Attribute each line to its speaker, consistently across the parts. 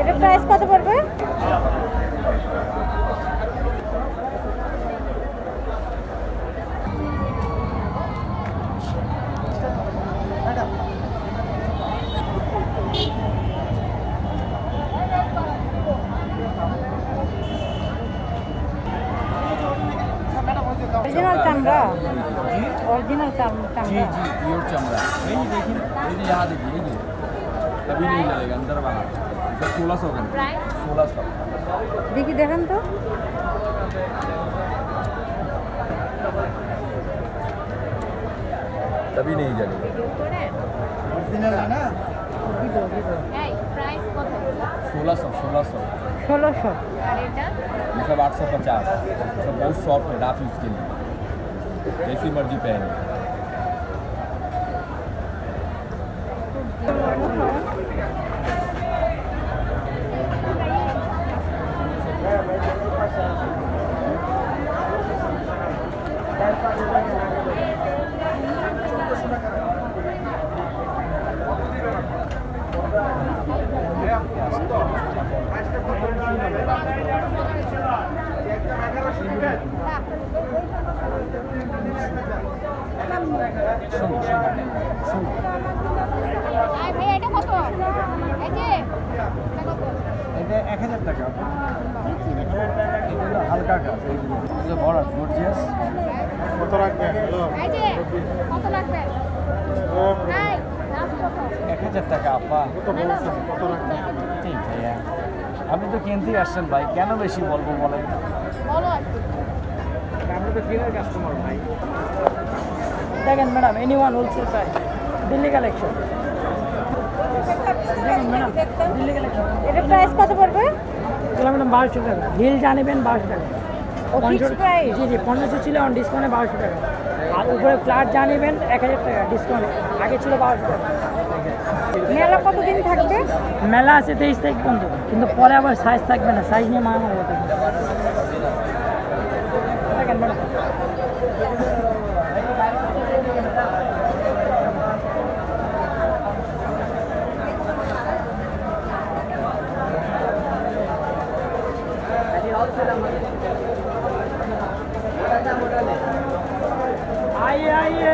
Speaker 1: এটা প্রাইস কত পড়বে? অরিজিনাল চামড়া
Speaker 2: অরিজিনাল
Speaker 1: চামড়া
Speaker 2: জি জি পিওর চামড়া এই দেখি এই যে यहाँ देखिए कभी नहीं जाएगा अंदर वाला। सोलह सौ सोलह सौ।
Speaker 1: देखिए देखें तो।
Speaker 2: तभी नहीं
Speaker 3: जाएगा
Speaker 2: सोलह सौ सोलह सौ।
Speaker 3: सोलह सौ।
Speaker 2: ये सब आठ सौ पचास। सब बहुत सॉफ्ट है डाफ यूज़ के लिए। जैसी मर्ज़ी पहने। আপা ঠিক ভাইয়া। আপনি তো কিনতেই আসছেন ভাই কেন বেশি বলব বলেন?
Speaker 3: বলো আর কি।
Speaker 2: আমরা তো কেনার কাস্টমার ভাই।
Speaker 4: দেখেন madam any one wholesale price Delhi collection madam
Speaker 1: এটা প্রাইস কত পড়বে?
Speaker 4: এগুলো ম্যাডাম বারোশো টাকা। হিল জানিবেন বারোশো টাকা।
Speaker 1: ও ফিক্স
Speaker 4: জি জি পনেরোশো ছিল অন ডিসকাউন্টে বারোশো টাকা। আর উপরে ফ্ল্যাট জানিবেন এক হাজার টাকা ডিসকাউন্ট আগে ছিল বারোশো টাকা।
Speaker 1: মেলা কতদিন থাকবে
Speaker 4: মেলা আছে তেইশ তারিখ পর্যন্ত কিন্তু পরে আবার সাইজ থাকবে না সাইজ নিয়ে মারামারি হতে হবে। দেখেন ম্যাডাম आइए आइए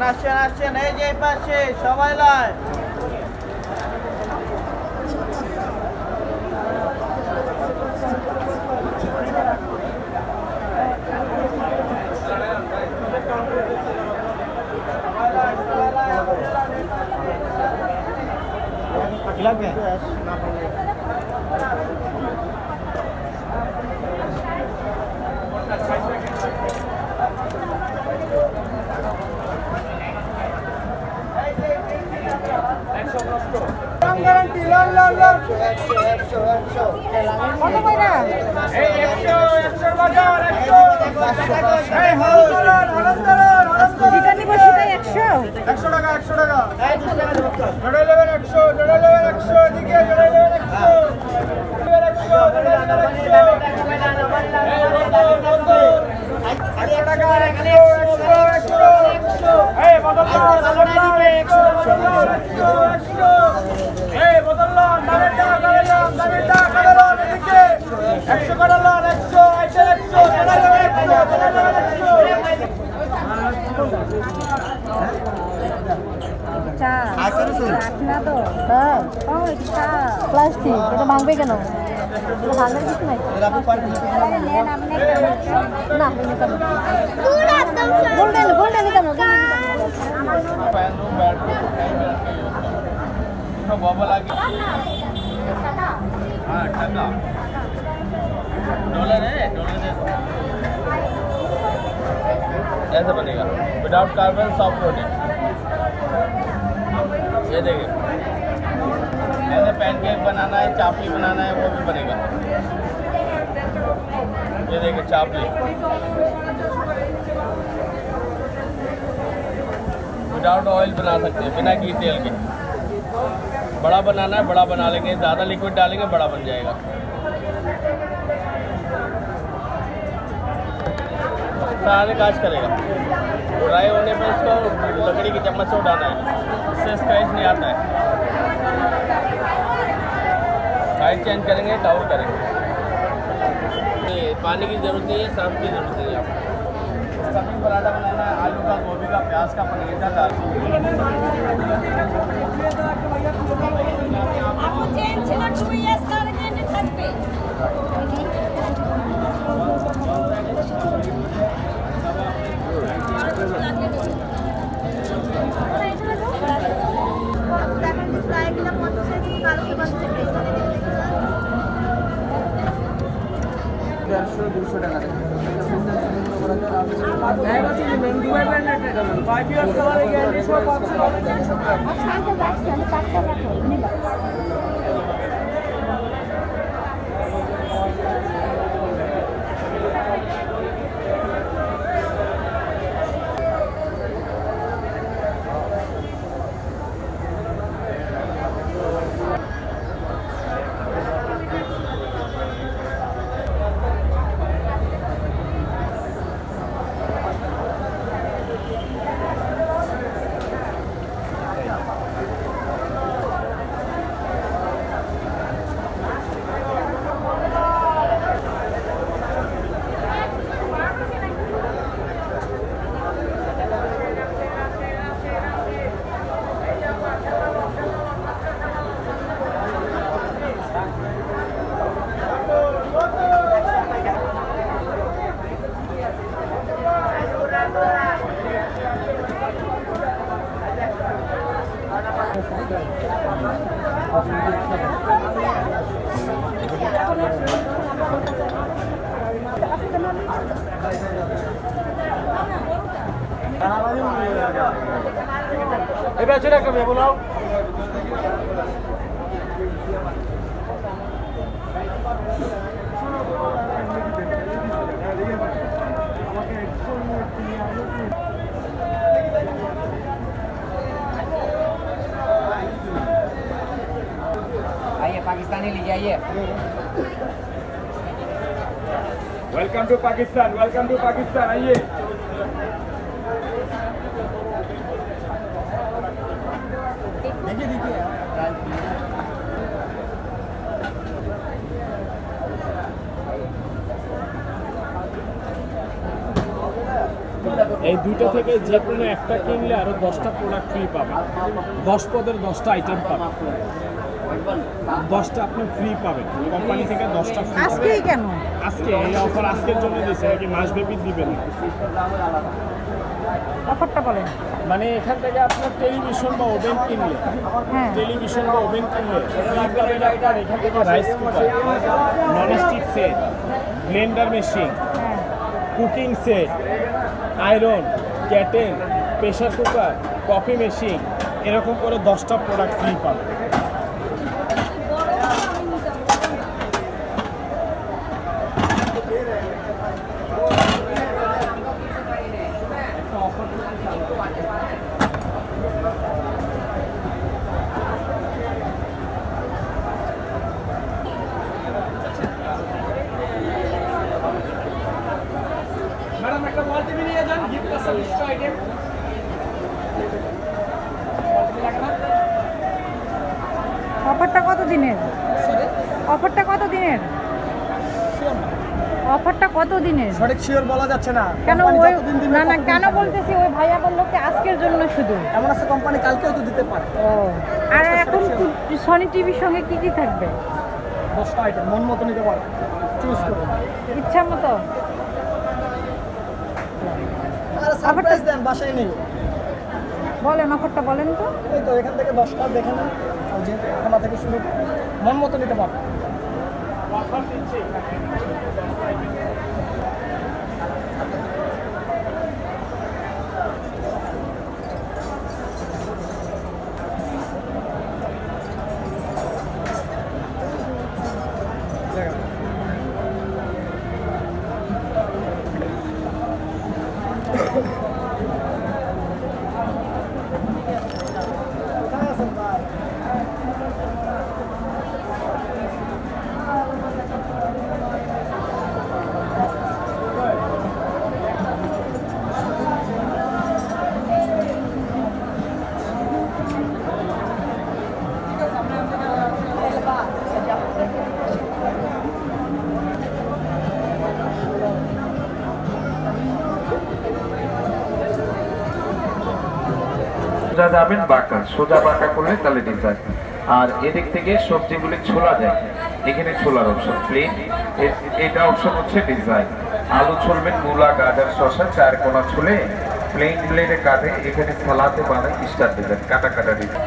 Speaker 5: আসেন আসেন আসেন এই যে পাশে সবাই লয়। লাগবে?
Speaker 1: একশো
Speaker 5: টাকা একশো টাকা জোড়াই নেবেন একশো জোড়াই নেবেন একশো এদিকে জোড়াই নেবেন একশো একশো একশো একশো একশো
Speaker 1: এটা ভাঙবে কেন ভাঙার কিছু। গোল্ডেন গোল্ডেন
Speaker 2: डॉलर है, डॉलर
Speaker 6: ऐसे बनेगा। विदाउट कार्बन सॉफ्ट रोटी ये देखिए ऐसे पैनकेक बनाना है, चापली बनाना है, वो भी बनेगा। ये देखिए चापली। विदाउट ऑयल बना सकते हैं, बिना घी तेल के। बड़ा बनाना है, बड़ा बना लेंगे, ज़्यादा लिक्विड डालेंगे, बड़ा बन जाएगा। सारे काज करेगा। ड्राई होने पर इसको लकड़ी की चम्मच से उठाना है। इससे स्क्रैच नहीं आता है। साइड चेंज करेंगे टाउल करेंगे। पानी की ज़रूरत नहीं है सर्फ की ज़रूरत नहीं है। आपको स्टफिंग पराठा बनाना है आलू का गोभी का प्याज का पनीर का दाल
Speaker 3: আপু চেন ছিল টু ইয়ার্স তার জন্য থাকবে
Speaker 2: দেড়শো দুশো টাকা
Speaker 6: এবার
Speaker 7: पाकिस्तानी लीजिए आइए
Speaker 6: welcome to Pakistan welcome to Pakistan आइए
Speaker 5: এই দুটো থেকে যে কোনো একটা কিনলে আরও দশটা প্রোডাক্ট ফ্রি পাবেন দশ পদের দশটা আইটেম পাবেন দশটা আপনি ফ্রি পাবেন। কোম্পানি থেকে দশটা ফ্রি
Speaker 8: কেন?
Speaker 5: আজকে এই অফার আজকের জন্য দিয়েছে নাকি মাসব্যাপী দিবেন? না।
Speaker 8: অফারটা বলেন।
Speaker 5: মানে এখান থেকে আপনার টেলিভিশন বা ওভেন কিনলে
Speaker 8: হ্যাঁ।
Speaker 5: টেলিভিশন বা ওভেন কিনলে পাবেন আপনার এখান থেকে rice cooker nonstick set blender
Speaker 8: machine
Speaker 5: cooking set iron kettle pressure cooker coffee machine এরকম করে দশটা প্রোডাক্ট ফ্রি পাবেন
Speaker 6: ম্যাডাম একটা বালতি নিয়ে যান গিফট আছে বিশটা আইটেম
Speaker 8: অফারটা কত দিনের অফারটা কত দিনের অফারটা কত দিনের
Speaker 4: সঠিক শিওর বলা যাচ্ছে না।
Speaker 8: কেন ওই না না কেন বলতেছি ওই ভাইয়া বলল কি আজকের জন্য শুধু?
Speaker 4: এমন আছে কোম্পানি কালকেও তো দিতে পারে।
Speaker 8: ও। আর এখন সনি টিভির সঙ্গে কি কি থাকবে?
Speaker 4: দশটা আইটেম মন মতো নিতে পারে। চুজ করে।
Speaker 8: ইচ্ছা মতো?
Speaker 4: আর সারপ্রাইজ দেন বাসায় নেই।
Speaker 8: বলেন অফারটা বলেন তো।
Speaker 4: এই তো এখান থেকে দশটা দেখে নেন। যেহেতু খানা থেকে শুরু মন মতো নিতে পারে
Speaker 7: সোজা যাবেন বাঁকা, সোজা বাঁকা করলে তাহলে ডিজাইন আর এদিক থেকে সবজিগুলি ছোলা যায়। এখানে ছোলার অপশন প্লেন এটা অপশন হচ্ছে ডিজাইন আলু ছলবেন, মূলা, গাজর, শসা, চার কোনা ছুলে প্লেন প্লেনে কাটে এখানে সালাতে বানায় স্টার ডিজাইন কাটা কাটা ডিজাইন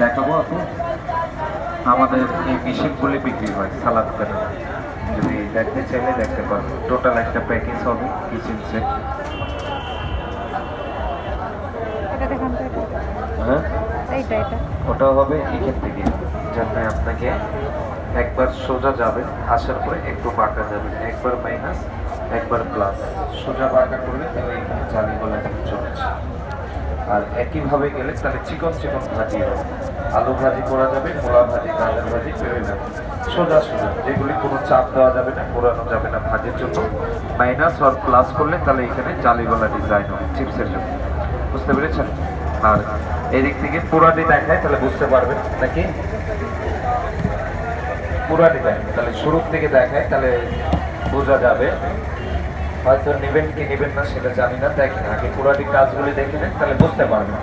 Speaker 7: দেখাবো আপু আমাদের এই মেশিনগুলি বিক্রি হয় সালাদ কাটা। যদি দেখতে চাইলে দেখতে পারবেন। টোটাল একটা প্যাকেজ হবে কিচেন সেট
Speaker 8: এটা।
Speaker 7: ওটা হবে এখান থেকে জন্য আপনাকে একবার সোজা যাবেন আসার পরে একটু বাঁকা যাবেন একবার মাইনাস একবার প্লাস সোজা বাঁকা করলে তাহলে এখানে চালি গলা থেকে চলেছে। আর একইভাবে গেলে তাহলে চিকন চিকন ভাজি হবে। আলু ভাজি করা যাবে, মূলা ভাজি, গাজর ভাজি পেয়ে যাবে সোজা সোজা, যেগুলি কোনো চাপ দেওয়া যাবে না, পোড়ানো যাবে না ভাজির জন্য। মাইনাস আর প্লাস করলে তাহলে এখানে জালিগলা ডিজাইন হবে চিপসের জন্য। বুঝতে পেরেছেন? আর এদিক থেকে পুরাটি দেখায়, তাহলে বুঝতে পারবেন। নাকি? পুরাটি দেখায়, তাহলে শুরুর থেকে দেখায়, তাহলে বোঝা যাবে। হয়তো নেবেন কি নেবেন না, সেটা জানি না। দেখেন, আগে পুরাটি কাজগুলি দেখে নেন, তাহলে বুঝতে পারবেন।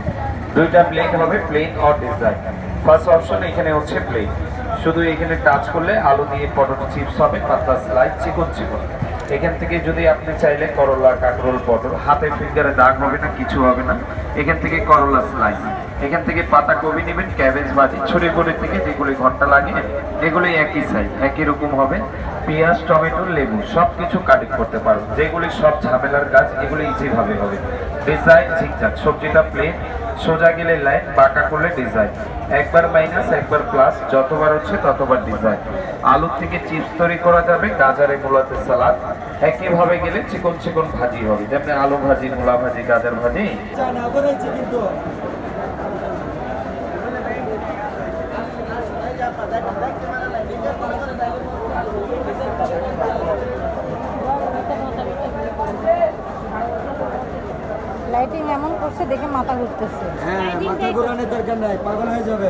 Speaker 7: দুইটা প্লেন হবে plain or design first option এখানে হচ্ছে প্লেন শুধু এখানে টাচ করলে আলু দিয়ে পটল চিপস হবে, পাতলা স্লাইড চিকন চিকন। এখান থেকে যদি আপনি চাইলে করলা, কাঁকরোল, পটল, হাতে ফিঙ্গারে দাগ হবে না, কিছু হবে না। এখান থেকে করলা স্লাইস এখান থেকে পাতা কবি নেবেন ক্যাবেজ ভাজি ছড়ি করে থেকে যেগুলি ঘণ্টা লাগে এগুলি একই সাইজ একই রকম হবে। পেঁয়াজ, টমেটো, লেবু সব কিছু কাটিং করতে পারবেন যেগুলি সব ঝামেলার কাজ এগুলি ইজি ভাবে হবে। ডিজাইন ঠিকঠাক সবজিটা প্লেন সোজা গেলে লাইন বাঁকা করলে ডিজাইন একবার মাইনাস একবার প্লাস যতবার হচ্ছে ততবার ডিজাইন আলু থেকে চিপস তৈরি করা যাবে গাজারে মূলাতে সালাদ। একইভাবে গেলে চিকন চিকন ভাজি হবে যেমন আলু ভাজি মূলা ভাজি গাজর ভাজি।
Speaker 8: লাইটিং এমন করছে দেখে মাথা ঘুরতেছে।
Speaker 6: হ্যাঁ মাথা ঘোরানোর দরকার নাই পাগল হয়ে যাবে।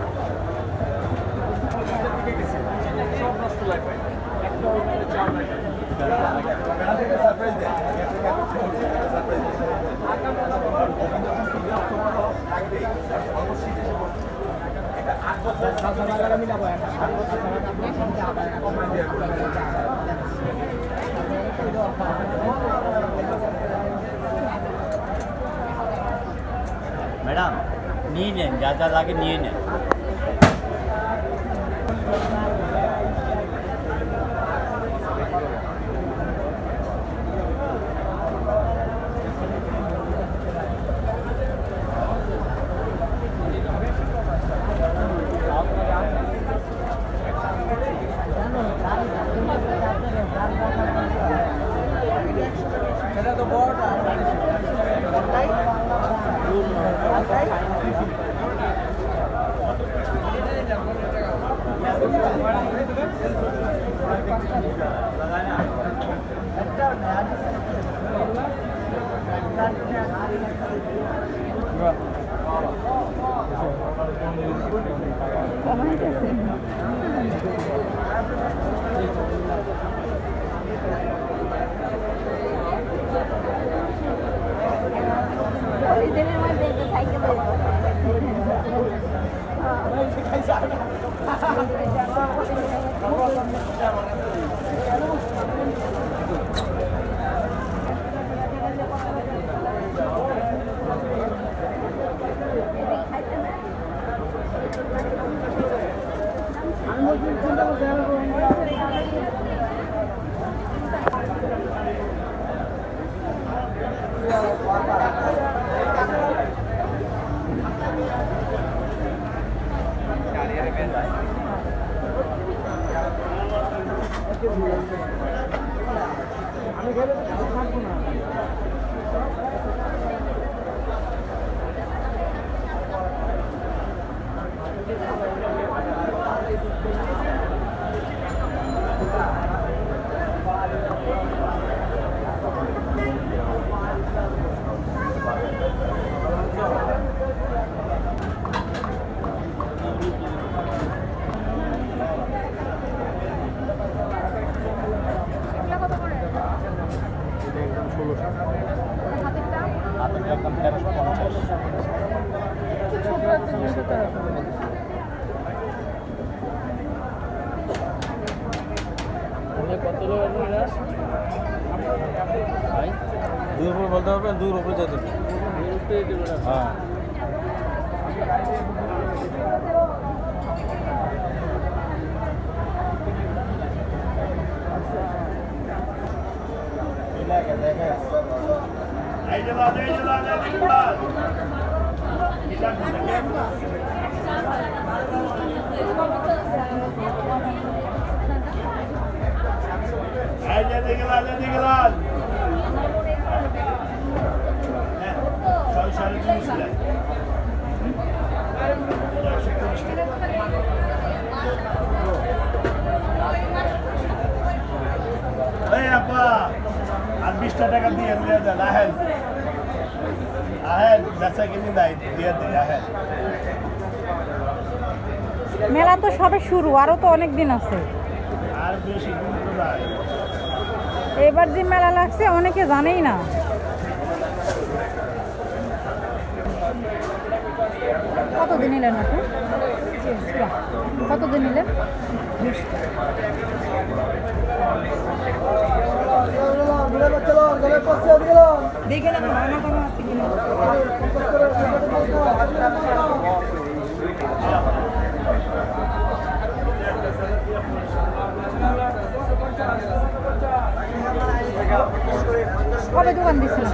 Speaker 1: ম্যাডাম নিয়ে নেন যা যা লাগে নিয়ে নেন।
Speaker 9: sana.
Speaker 10: দুই উপরে বলতে পারবেন দুই উপরে যেতে হ্যাঁ।
Speaker 5: এই যে আর বিশটা টাকা দিয়ে দিয়ে দেন আহেন আহেন বেচা কিনি নাই দিয়ে আহেন
Speaker 8: মেলা তো সবে শুরু আরও তো অনেক দিন আছে।
Speaker 5: আর বেশি দিন তো নাই।
Speaker 8: এবার যে মেলা লাগছে, অনেকে জানেই না। কত দিন নিলেন আপনি? কত দিন নিলেন দেখে না ভাঙা ভাঙা আছে কিনা কবে দোকান দিচ্ছিলেন